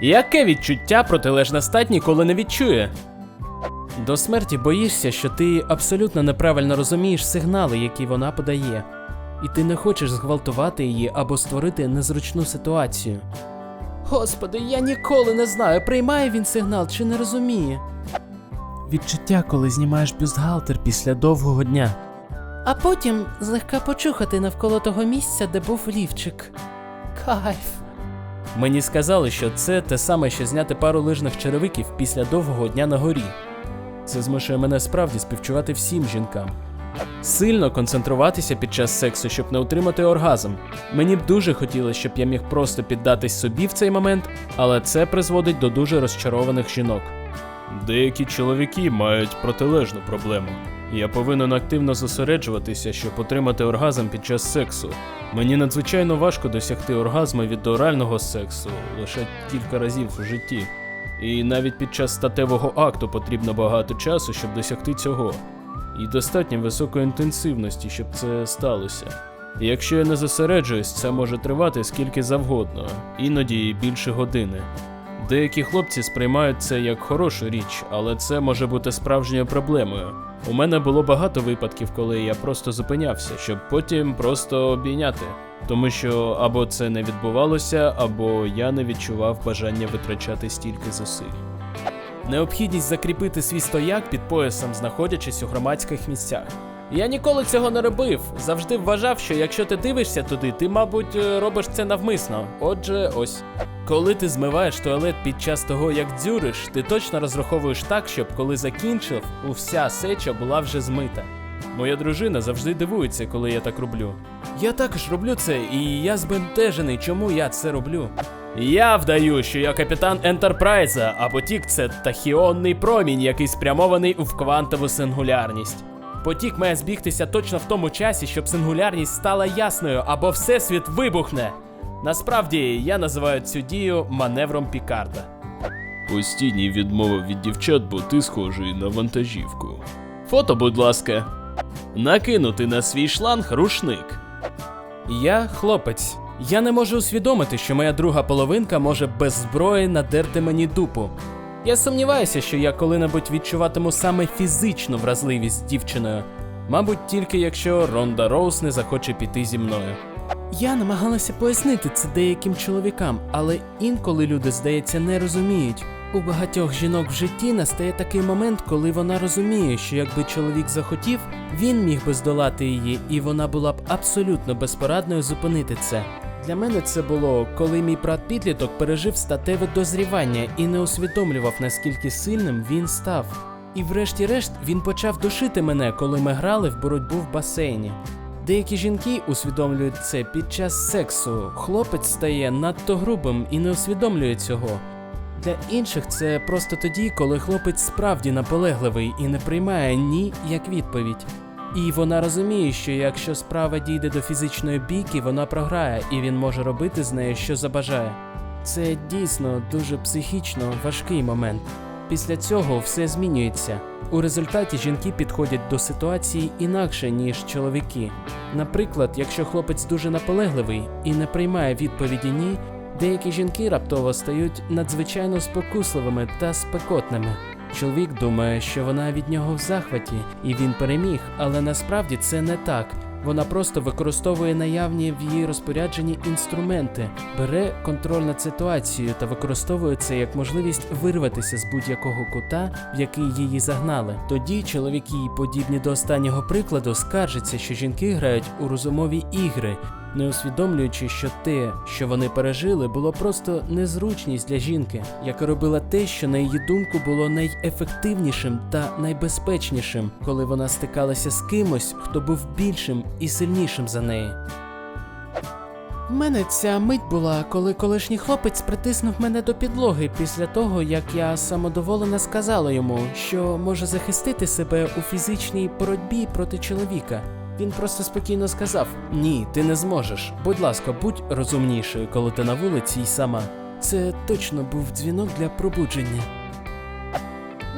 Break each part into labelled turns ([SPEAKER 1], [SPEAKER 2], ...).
[SPEAKER 1] Яке відчуття протилежна стать ніколи не відчує? До смерті боїшся, що ти абсолютно неправильно розумієш сигнали, які вона подає, і ти не хочеш зґвалтувати її або створити незручну ситуацію. Господи, я ніколи не знаю, приймає він сигнал чи не розуміє. Відчуття, коли знімаєш бюстгальтер після довгого дня. А потім злегка почухати навколо того місця, де був лівчик. Кайф. Мені сказали, що це те саме, що зняти пару лижних черевиків після довгого дня на горі. Це змушує мене справді співчувати всім жінкам. Сильно концентруватися під час сексу, щоб не утримати оргазм. Мені б дуже хотілося, щоб я міг просто піддатись собі в цей момент, але це призводить до дуже розчарованих жінок. Деякі чоловіки мають протилежну проблему. Я повинен активно зосереджуватися, щоб отримати оргазм під час сексу. Мені надзвичайно важко досягти оргазму від орального сексу лише кілька разів в житті. І навіть під час статевого акту потрібно багато часу, щоб досягти цього. І достатньо високої інтенсивності, щоб це сталося. І якщо я не зосереджуюсь, це може тривати скільки завгодно, іноді більше години. Деякі хлопці сприймають це як хорошу річ, але це може бути справжньою проблемою. У мене було багато випадків, коли я просто зупинявся, щоб потім просто обійняти. Тому що або це не відбувалося, або я не відчував бажання витрачати стільки зусиль. Необхідність закріпити свій стояк під поясом, знаходячись у громадських місцях. Я ніколи цього не робив. Завжди вважав, що якщо ти дивишся туди, ти, мабуть, е, робиш це навмисно. Отже, ось. Коли ти змиваєш туалет під час того, як дзюриш, ти точно розраховуєш так, щоб коли закінчив, уся сеча була вже змита. Моя дружина завжди дивується, коли я так роблю. Я також роблю це, і я збентежений, чому я це роблю. Я вдаю, що я капітан Ентерпрайза, а потік це тахіонний промінь, який спрямований в квантову сингулярність. Потік має збігтися точно в тому часі, щоб сингулярність стала ясною, або всесвіт вибухне. Насправді я називаю цю дію маневром Пікарда. Постійні відмови від дівчат, бо ти схожий на вантажівку. Фото, будь ласка. Накинути на свій шланг рушник. Я хлопець. Я не можу усвідомити, що моя друга половинка може без зброї надерти мені дупу. Я сумніваюся, що я коли-небудь відчуватиму саме фізичну вразливість з дівчиною. Мабуть, тільки якщо Ронда Роуз не захоче піти зі мною. Я намагалася пояснити це деяким чоловікам, але інколи люди, здається, не розуміють. У багатьох жінок в житті настає такий момент, коли вона розуміє, що якби чоловік захотів, він міг би здолати її, і вона була б абсолютно безпорадною зупинити це. Для мене це було, коли мій брат підліток пережив статеве дозрівання і не усвідомлював, наскільки сильним він став. І врешті-решт він почав душити мене, коли ми грали в боротьбу в басейні. Деякі жінки усвідомлюють це під час сексу. Хлопець стає надто грубим і не усвідомлює цього. Для інших це просто тоді, коли хлопець справді наполегливий і не приймає ні як відповідь. І вона розуміє, що якщо справа дійде до фізичної бійки, вона програє, і він може робити з нею, що забажає. Це дійсно дуже психічно важкий момент. Після цього все змінюється. У результаті жінки підходять до ситуації інакше, ніж чоловіки. Наприклад, якщо хлопець дуже наполегливий і не приймає відповіді ні, деякі жінки раптово стають надзвичайно спокусливими та спекотними. Чоловік думає, що вона від нього в захваті, і він переміг, але насправді це не так. Вона просто використовує наявні в її розпорядженні інструменти, бере контроль над ситуацією та використовує це як можливість вирватися з будь-якого кута, в який її загнали. Тоді чоловіки, подібні до останнього прикладу, скаржаться, що жінки грають у розумові ігри, не усвідомлюючи, що те, що вони пережили, було просто незручність для жінки, яка робила те, що на її думку було найефективнішим та найбезпечнішим, коли вона стикалася з кимось, хто був більшим і сильнішим за неї. В мене ця мить була, коли колишній хлопець притиснув мене до підлоги після того, як я самодоволено сказала йому, що може захистити себе у фізичній боротьбі проти чоловіка. Він просто спокійно сказав: Ні, ти не зможеш. Будь ласка, будь розумнішою, коли ти на вулиці й сама. Це точно був дзвінок для пробудження.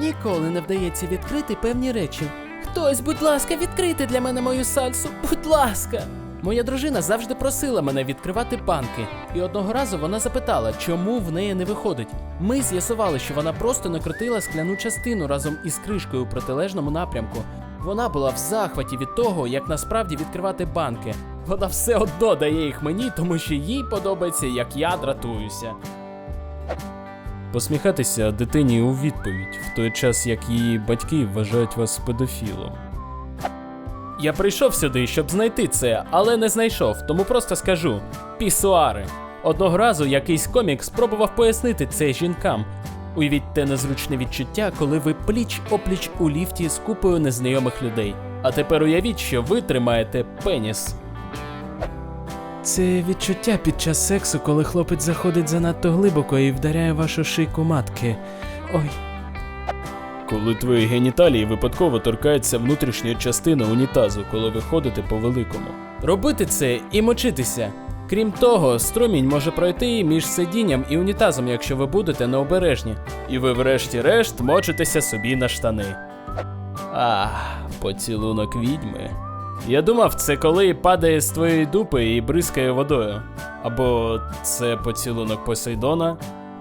[SPEAKER 1] Ніколи не вдається відкрити певні речі. Хтось, будь ласка, відкрийте для мене мою сальсу, будь ласка. Моя дружина завжди просила мене відкривати банки, і одного разу вона запитала, чому в неї не виходить. Ми з'ясували, що вона просто накрутила скляну частину разом із кришкою у протилежному напрямку. Вона була в захваті від того, як насправді відкривати банки. Вона все одно дає їх мені, тому що їй подобається, як я дратуюся. Посміхатися дитині у відповідь, в той час як її батьки вважають вас педофілом. Я прийшов сюди, щоб знайти це, але не знайшов, тому просто скажу: пісуари. Одного разу якийсь комік спробував пояснити це жінкам. Уявіть те незручне відчуття, коли ви пліч опліч у ліфті з купою незнайомих людей. А тепер уявіть, що ви тримаєте пеніс. Це відчуття під час сексу, коли хлопець заходить занадто глибоко і вдаряє вашу шийку матки. Ой. Коли твої геніталії випадково торкаються внутрішньої частини унітазу, коли ви ходите по великому. Робити це і мочитися. Крім того, струмінь може пройти і між сидінням і унітазом, якщо ви будете необережні. І ви врешті-решт мочитеся собі на штани. Ах, поцілунок відьми. Я думав, це коли падає з твоєї дупи і бризкає водою. Або це поцілунок Посейдона.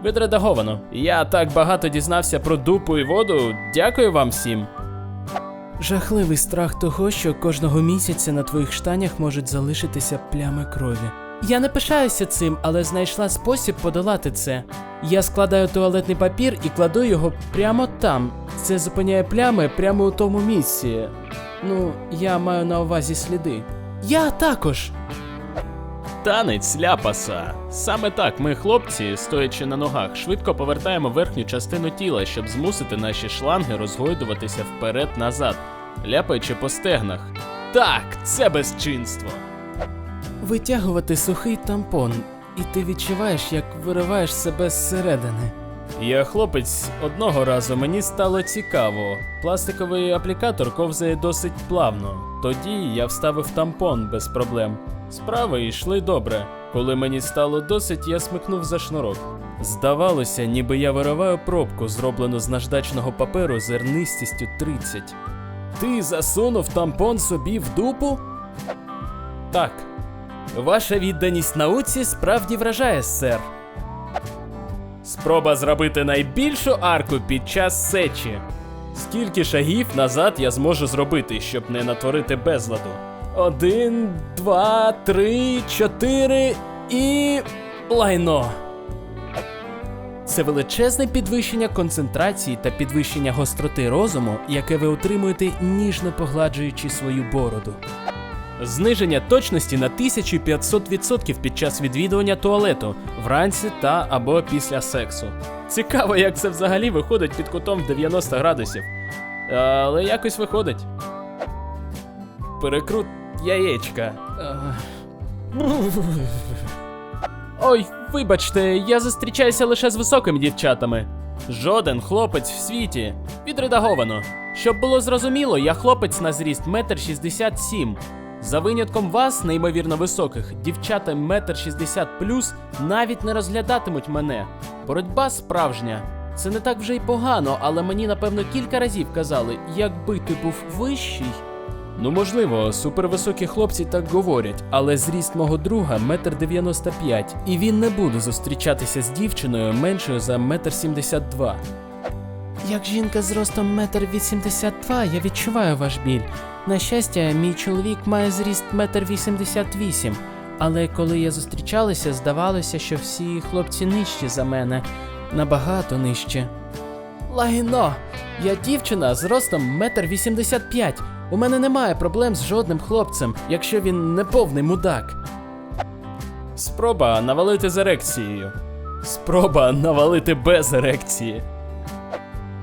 [SPEAKER 1] Відредаговано. Я так багато дізнався про дупу і воду. Дякую вам всім. Жахливий страх того, що кожного місяця на твоїх штанях можуть залишитися плями крові. Я не пишаюся цим, але знайшла спосіб подолати це. Я складаю туалетний папір і кладу його прямо там. Це зупиняє плями прямо у тому місці. Ну, я маю на увазі сліди. Я також. Танець ляпаса. Саме так ми, хлопці, стоячи на ногах, швидко повертаємо верхню частину тіла, щоб змусити наші шланги розгойдуватися вперед-назад, ляпаючи по стегнах. Так, це безчинство. Витягувати сухий тампон, і ти відчуваєш, як вириваєш себе зсередини. Я хлопець одного разу мені стало цікаво. Пластиковий аплікатор ковзає досить плавно. Тоді я вставив тампон без проблем. Справи йшли добре. Коли мені стало досить, я смикнув за шнурок. Здавалося, ніби я вириваю пробку, зроблену з наждачного паперу зернистістю 30. Ти засунув тампон собі в дупу? Так. Ваша відданість науці справді вражає, сер. Спроба зробити найбільшу арку під час сечі. Скільки шагів назад я зможу зробити, щоб не натворити безладу? Один, два, три, чотири і. лайно. Це величезне підвищення концентрації та підвищення гостроти розуму, яке ви отримуєте ніжно погладжуючи свою бороду. Зниження точності на 1500% під час відвідування туалету вранці та або після сексу. Цікаво, як це взагалі виходить під кутом в 90 градусів. Але якось виходить. Перекрут яєчка. Ой, вибачте, я зустрічаюся лише з високими дівчатами. Жоден хлопець в світі. Відредаговано. Щоб було зрозуміло, я хлопець на зріст 1,67 м. За винятком вас, неймовірно високих, дівчата 1,60 плюс навіть не розглядатимуть мене. Боротьба справжня. Це не так вже й погано, але мені напевно кілька разів казали, якби ти був вищий. Ну, можливо, супервисокі хлопці так говорять, але зріст мого друга метр 95, і він не буде зустрічатися з дівчиною меншою за метр 72. Як жінка з ростом метр 82, я відчуваю ваш біль. На щастя, мій чоловік має зріст метр 88, але коли я зустрічалася, здавалося, що всі хлопці нижчі за мене, набагато нижче. Лагіно, я дівчина з ростом метр 85. У мене немає проблем з жодним хлопцем, якщо він не повний мудак. Спроба навалити з ерекцією. Спроба навалити без ерекції.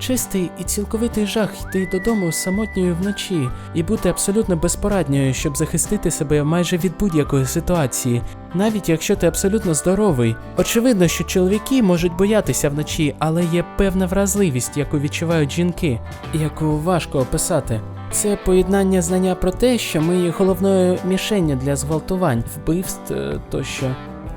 [SPEAKER 1] Чистий і цілковитий жах йти додому самотньою вночі і бути абсолютно безпорадньою, щоб захистити себе майже від будь-якої ситуації, навіть якщо ти абсолютно здоровий. Очевидно, що чоловіки можуть боятися вночі, але є певна вразливість, яку відчувають жінки, яку важко описати. Це поєднання знання про те, що ми є головною мішенню для зґвалтувань, вбивств е, тощо,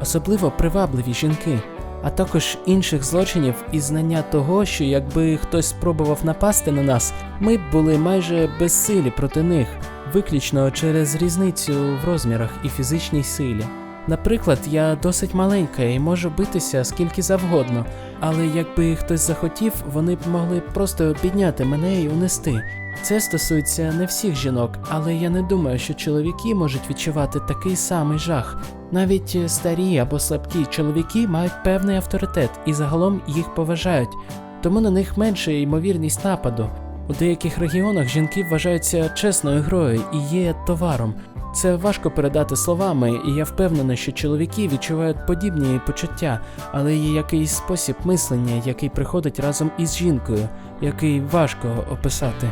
[SPEAKER 1] особливо привабливі жінки а також інших злочинів і знання того, що якби хтось спробував напасти на нас, ми б були майже безсилі проти них. виключно через різницю в розмірах і фізичній силі. Наприклад, я досить маленька і можу битися скільки завгодно, але якби хтось захотів, вони б могли просто підняти мене і унести. Це стосується не всіх жінок, але я не думаю, що чоловіки можуть відчувати такий самий жах. Навіть старі або слабкі чоловіки мають певний авторитет і загалом їх поважають, тому на них менша ймовірність нападу. У деяких регіонах жінки вважаються чесною грою і є товаром. Це важко передати словами, і я впевнена, що чоловіки відчувають подібні почуття, але є якийсь спосіб мислення, який приходить разом із жінкою, який важко описати.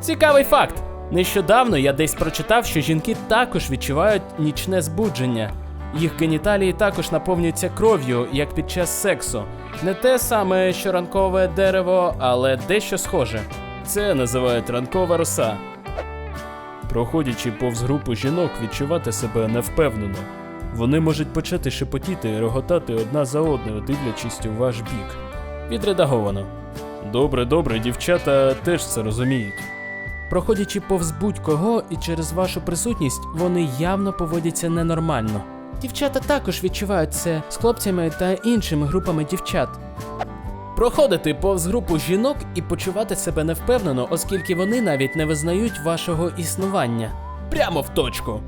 [SPEAKER 1] Цікавий факт. Нещодавно я десь прочитав, що жінки також відчувають нічне збудження. Їх геніталії також наповнюються кров'ю, як під час сексу. Не те саме, що ранкове дерево, але дещо схоже. Це називають ранкова роса. Проходячи повз групу жінок, відчувати себе невпевнено. Вони можуть почати шепотіти і реготати одна за одною, дивлячись у ваш бік. Відредаговано. Добре, добре, дівчата теж це розуміють. Проходячи повз будь-кого і через вашу присутність, вони явно поводяться ненормально. Дівчата також відчувають це з хлопцями та іншими групами дівчат. Проходити повз групу жінок і почувати себе невпевнено, оскільки вони навіть не визнають вашого існування. Прямо в точку.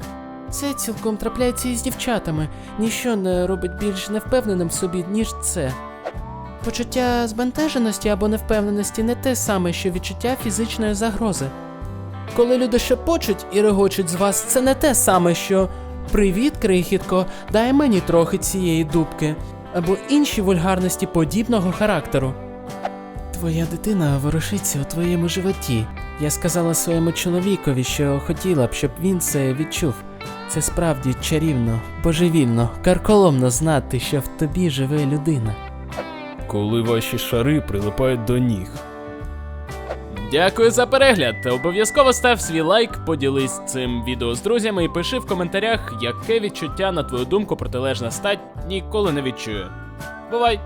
[SPEAKER 1] Це цілком трапляється із дівчатами. Ніщо не робить більш невпевненим в собі, ніж це. Почуття збентеженості або невпевненості не те саме, що відчуття фізичної загрози. Коли люди шепочуть і регочуть з вас, це не те саме, що Привіт, крихітко, дай мені трохи цієї дубки, або інші вульгарності подібного характеру. Твоя дитина ворушиться у твоєму животі. Я сказала своєму чоловікові, що хотіла б, щоб він це відчув. Це справді чарівно, божевільно, карколомно знати, що в тобі живе людина.
[SPEAKER 2] Коли ваші шари прилипають до ніг.
[SPEAKER 1] Дякую за перегляд. Обов'язково став свій лайк, поділись цим відео з друзями і пиши в коментарях, яке відчуття, на твою думку, протилежна стать ніколи не відчує. Бувай!